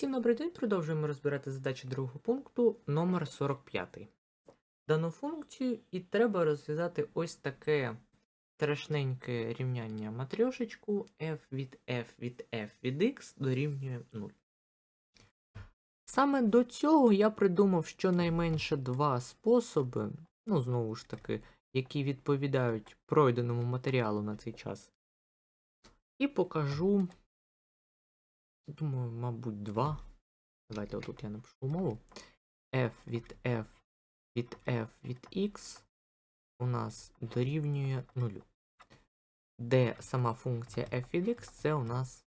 Всім добрий день, продовжуємо розбирати задачі другого пункту номер 45. Дану функцію і треба розв'язати ось таке страшненьке рівняння матрьошечку f від f від f від x дорівнює 0. Саме до цього я придумав щонайменше два способи, ну, знову ж таки, які відповідають пройденому матеріалу на цей час. І покажу Думаю, мабуть, 2. Давайте отут я напишу умову. f від f від f від x у нас дорівнює 0. Де сама функція f від x це у нас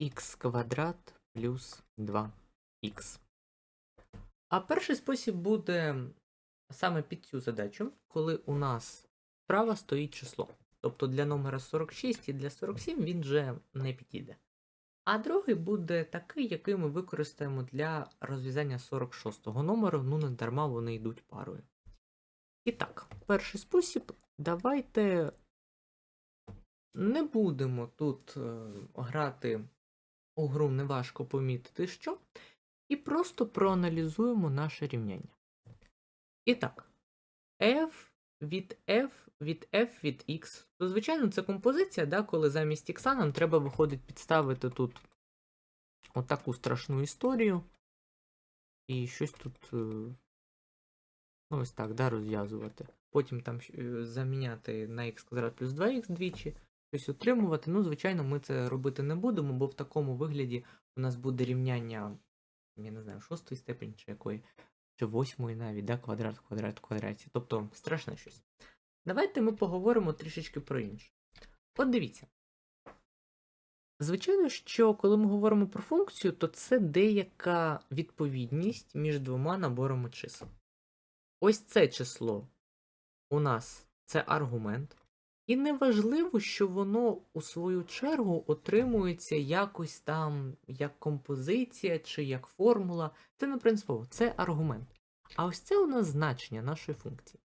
x квадрат плюс 2x. А перший спосіб буде саме під цю задачу, коли у нас справа стоїть число. Тобто для номера 46 і для 47 він вже не підійде. А другий буде такий, який ми використаємо для розв'язання 46-го номеру, ну не дарма вони йдуть парою. І так, перший спосіб. Давайте не будемо тут е, грати у гру неважко помітити що, і просто проаналізуємо наше рівняння. І так, f від f від f від x. То, звичайно, це композиція, да, коли замість x нам треба виходить підставити тут отаку страшну історію. І щось тут, е, ну ось так, да, розв'язувати. Потім там е, заміняти на x квадрат плюс 2х двічі, щось отримувати. Ну, звичайно, ми це робити не будемо, бо в такому вигляді у нас буде рівняння, я не знаю, шостої степені чи якої, чи восьмої навіть, да, квадрат, квадрат, квадраті. Тобто страшне щось. Давайте ми поговоримо трішечки про інше. От дивіться. Звичайно, що коли ми говоримо про функцію, то це деяка відповідність між двома наборами чисел. Ось це число у нас це аргумент. І неважливо, що воно у свою чергу отримується якось там як композиція чи як формула. Це не принципово, це аргумент. А ось це у нас значення нашої функції.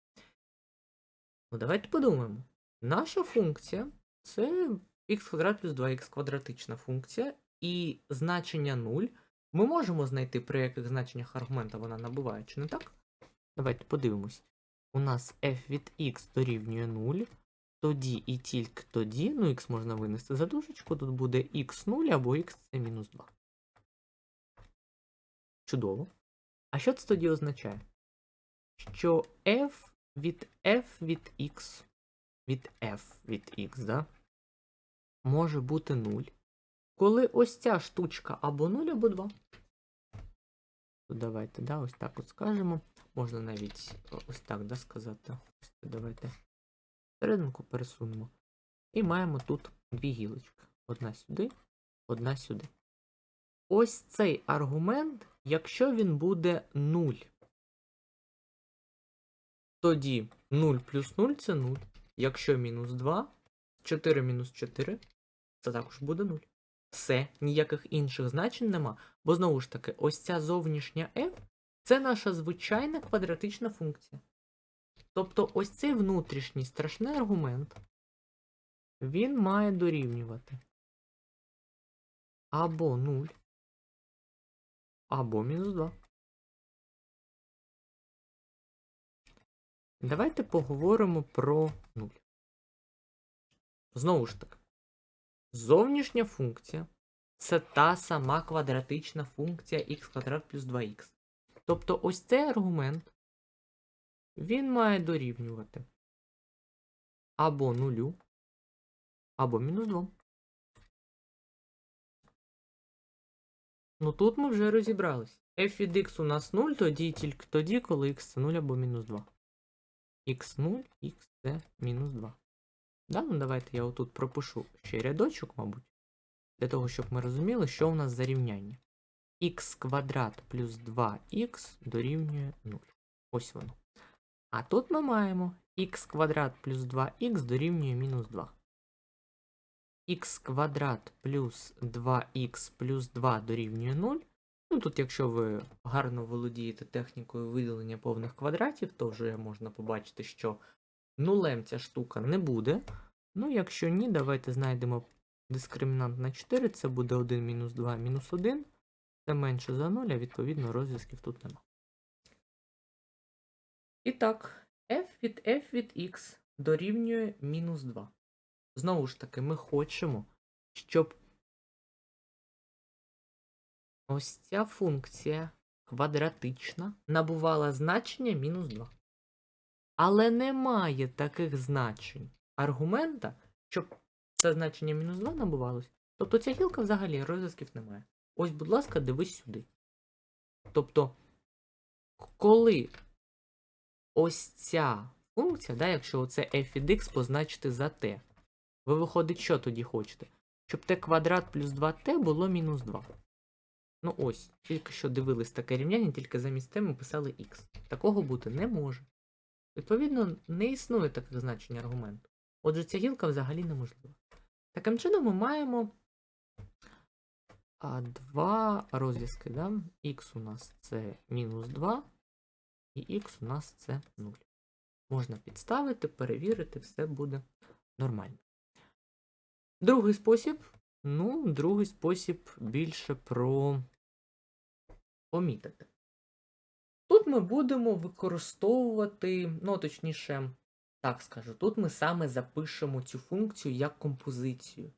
Ну, давайте подумаємо. Наша функція це х квадрат плюс 2х квадратична функція, і значення 0 ми можемо знайти, при яких значеннях аргумента вона набуває, чи не так? Давайте подивимось. У нас f від x дорівнює 0, тоді і тільки тоді, ну x можна винести за дужечку, тут буде x0 або x це мінус 2. Чудово. А що це тоді означає? Що f від f від x від f від x, да? може бути 0, коли ось ця штучка або 0, або 2. Тут давайте, да, ось так от скажемо. Можна навіть ось так да, сказати. Ось давайте серединку пересунемо. І маємо тут дві гілочки. Одна сюди, одна сюди. Ось цей аргумент, якщо він буде 0, тоді 0 плюс 0 це 0. Якщо мінус 2, 4 мінус 4, це також буде 0. Все, ніяких інших значень нема. Бо знову ж таки, ось ця зовнішня f це наша звичайна квадратична функція. Тобто ось цей внутрішній страшний аргумент, він має дорівнювати або 0, або мінус 2. Давайте поговоримо про 0. Знову ж таки, зовнішня функція це та сама квадратична функція х квадрат плюс 2х. Тобто ось цей аргумент, він має дорівнювати або 0, або мінус 2. Ну тут ми вже розібрались. f від x у нас 0, тоді тільки тоді, коли x це 0 або мінус 2 x0, x це мінус 2. Да? Ну, давайте я отут пропишу ще рядочок, мабуть, для того, щоб ми розуміли, що у нас за рівняння. х квадрат плюс 2х дорівнює 0. Ось воно. А тут ми маємо х квадрат плюс 2х дорівнює мінус 2. х квадрат плюс 2х плюс 2 дорівнює 0. Ну, тут, якщо ви гарно володієте технікою виділення повних квадратів, то вже можна побачити, що нулем ця штука не буде. Ну, якщо ні, давайте знайдемо дискримінант на 4, це буде 1 мінус 2 мінус 1. Це менше за 0, а відповідно розв'язків тут нема. І так, f від f від x дорівнює мінус 2. Знову ж таки, ми хочемо, щоб ось ця функція квадратична набувала значення мінус 2. Але немає таких значень аргумента, щоб це значення мінус 2 набувалось. Тобто ця гілка взагалі розв'язків немає. Ось, будь ласка, дивись сюди. Тобто, коли ось ця функція, да, якщо оце f від x позначити за t, ви виходить, що тоді хочете? Щоб t квадрат плюс 2t було мінус 2. Ну ось, тільки що дивились таке рівняння, тільки замість t ми писали x. Такого бути не може. Відповідно, не існує таких значень аргументу. Отже, ця гілка взагалі неможлива. Таким чином, ми маємо а, два розв'язки. Да? Х у нас це мінус 2, і х у нас це 0. Можна підставити, перевірити, все буде нормально. Другий спосіб. Ну, другий спосіб більше про помітити. Тут ми будемо використовувати, ну, точніше, так скажу, тут ми саме запишемо цю функцію як композицію.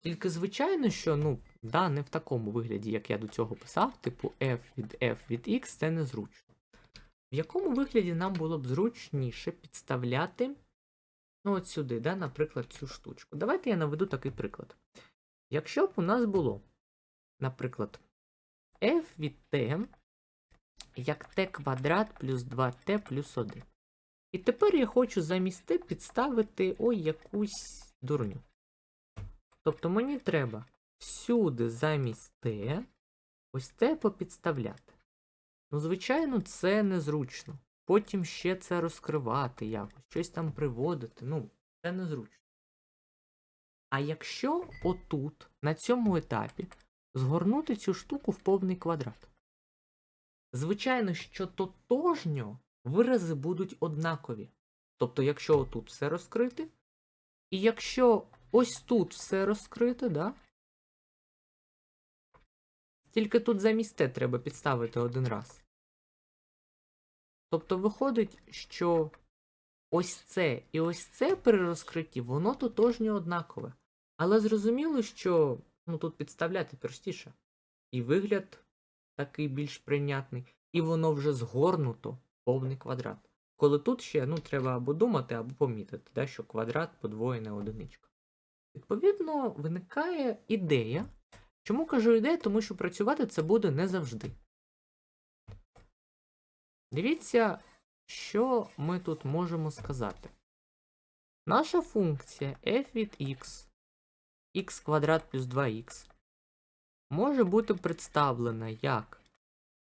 Тільки, звичайно, що, ну, да, не в такому вигляді, як я до цього писав, типу f від f від x це незручно. В якому вигляді нам було б зручніше підставляти, ну, от сюди, да, наприклад, цю штучку. Давайте я наведу такий приклад. Якщо б у нас було, наприклад, f від t як t квадрат плюс 2t плюс 1. І тепер я хочу замість t підставити ой якусь дурню. Тобто мені треба всюди замість t ось t попідставляти. Ну, звичайно, це незручно. Потім ще це розкривати якось, щось там приводити. Ну, це незручно. А якщо отут, на цьому етапі, згорнути цю штуку в повний квадрат. Звичайно, що тотожньо вирази будуть однакові. Тобто, якщо отут все розкрити, і якщо ось тут все розкрите, да? Тільки тут замість те треба підставити один раз. Тобто виходить, що ось це і ось це при розкритті, воно тотожньо однакове. Але зрозуміло, що ну, тут підставляти простіше. І вигляд такий більш прийнятний, і воно вже згорнуто повний квадрат. Коли тут ще ну, треба або думати, або помітити, да, що квадрат подвоєна одиничка. Відповідно, виникає ідея. Чому кажу ідея? Тому що працювати це буде не завжди. Дивіться, що ми тут можемо сказати. Наша функція f від x, x квадрат плюс 2х, може бути представлена як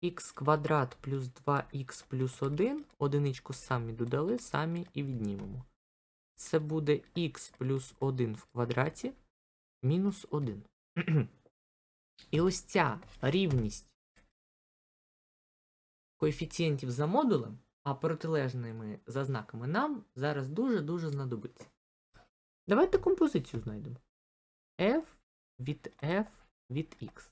х квадрат плюс 2х плюс 1, одиничку самі додали, самі і віднімемо. Це буде х плюс 1 в квадраті мінус 1. І ось ця рівність коефіцієнтів за модулем, а протилежними за знаками нам зараз дуже-дуже знадобиться. Давайте композицію знайдемо. f від f від x.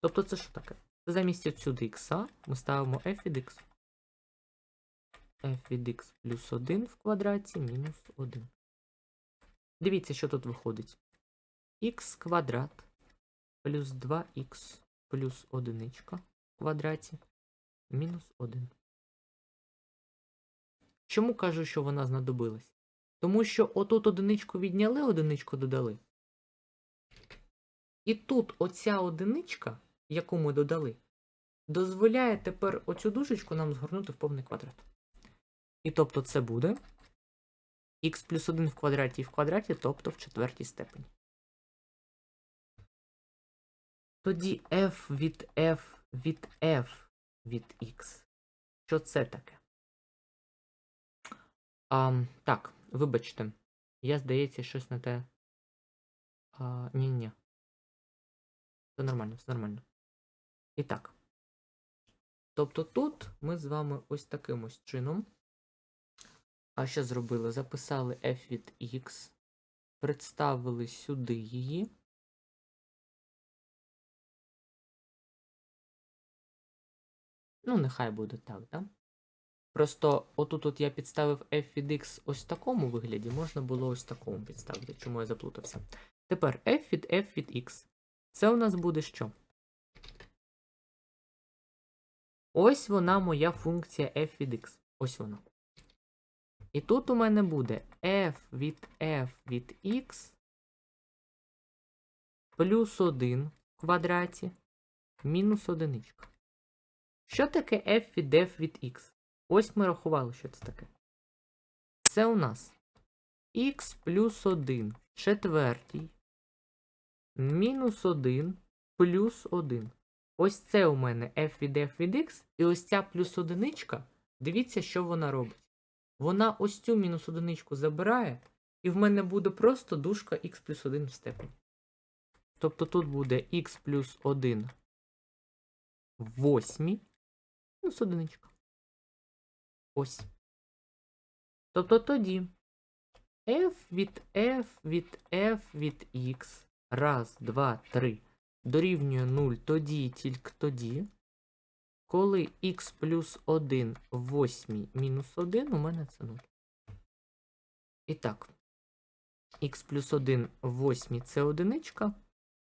Тобто це що таке? Це замість отсюди x ми ставимо f від x. f від x плюс 1 в квадраті мінус 1. Дивіться, що тут виходить. х квадрат плюс 2х плюс 1 в квадраті мінус 1. Чому кажу, що вона знадобилась? Тому що отут одиничку відняли, одиничку додали. І тут оця одиничка, яку ми додали, дозволяє тепер оцю дужечку нам згорнути в повний квадрат. І тобто це буде х плюс 1 в квадраті і в квадраті, тобто в четвертій степені. Тоді f від f від f від x. Що це таке? А, Так, вибачте. Я, здається, щось на те. А, Ні-ні. Все нормально, все нормально. І так. Тобто тут ми з вами ось таким ось чином. А що зробили? Записали f від x, представили сюди її. Ну, нехай буде так, да? Просто отут от я підставив f від x ось в такому вигляді, можна було ось в такому підставити, чому я заплутався. Тепер f від f від x. Це у нас буде що? Ось вона моя функція f від x. Ось вона. І тут у мене буде f від f від x плюс 1 в квадраті мінус одиничка. Що таке f від f від x? Ось ми рахували, що це таке. Це у нас x плюс 1 в четвертій мінус 1 плюс 1. Ось це у мене f від f від x, і ось ця плюс одиничка, дивіться, що вона робить. Вона ось цю мінус одиничку забирає, і в мене буде просто дужка x плюс 1 в степені. Тобто тут буде x плюс 1 в восьмій мінус одиничка. Ось. Тобто тоді f від f від f від x раз, два, три дорівнює 0 тоді і тільки тоді, коли x плюс 1 в 8 мінус 1 у мене це 0. І так, x плюс 1 в 8 це одиничка.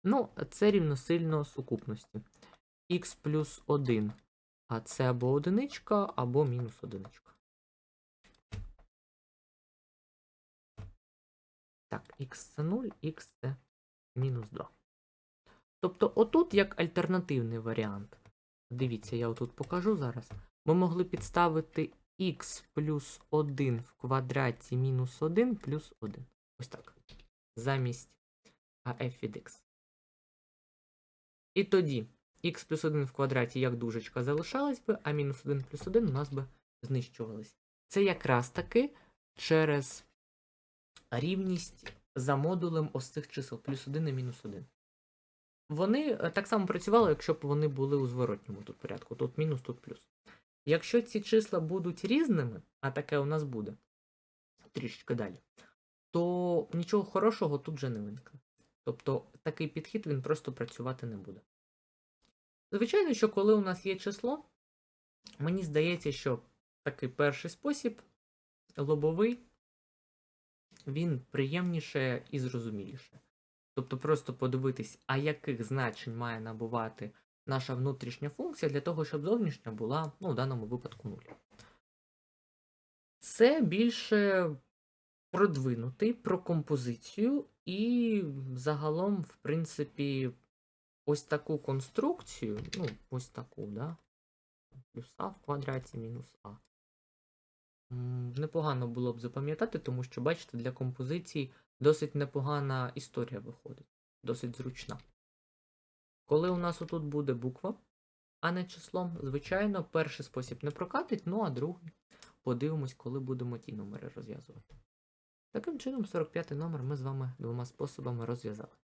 Ну, це рівносильно сукупності. x плюс 1, а це або одиничка, або мінус одиничка. Так, x це 0, x це мінус 2. Тобто, отут як альтернативний варіант. Дивіться, я отут покажу зараз. Ми могли підставити x плюс 1 в квадраті мінус 1 плюс 1. Ось так. Замість f від x. І тоді x плюс 1 в квадраті як дужечка залишалась би, а мінус 1 плюс 1 у нас би знищувались. Це якраз таки через рівність за модулем ось цих чисел плюс 1 і мінус 1. Вони е, так само працювали, якщо б вони були у зворотньому тут порядку. Тут мінус, тут плюс. Якщо ці числа будуть різними, а таке у нас буде трішечки далі, то нічого хорошого тут вже не виникне. Тобто такий підхід він просто працювати не буде. Звичайно, що коли у нас є число, мені здається, що такий перший спосіб лобовий, він приємніше і зрозуміліше. Тобто просто подивитись, а яких значень має набувати наша внутрішня функція для того, щоб зовнішня була, ну, в даному випадку 0. Це більше продвинутий про композицію і загалом, в принципі, ось таку конструкцію, ну, ось таку, да? Плюс А в квадраті мінус А. Непогано було б запам'ятати, тому що, бачите, для композицій досить непогана історія виходить, досить зручна. Коли у нас отут буде буква, а не числом, звичайно, перший спосіб не прокатить, ну а другий подивимось, коли будемо ті номери розв'язувати. Таким чином, 45 номер ми з вами двома способами розв'язали.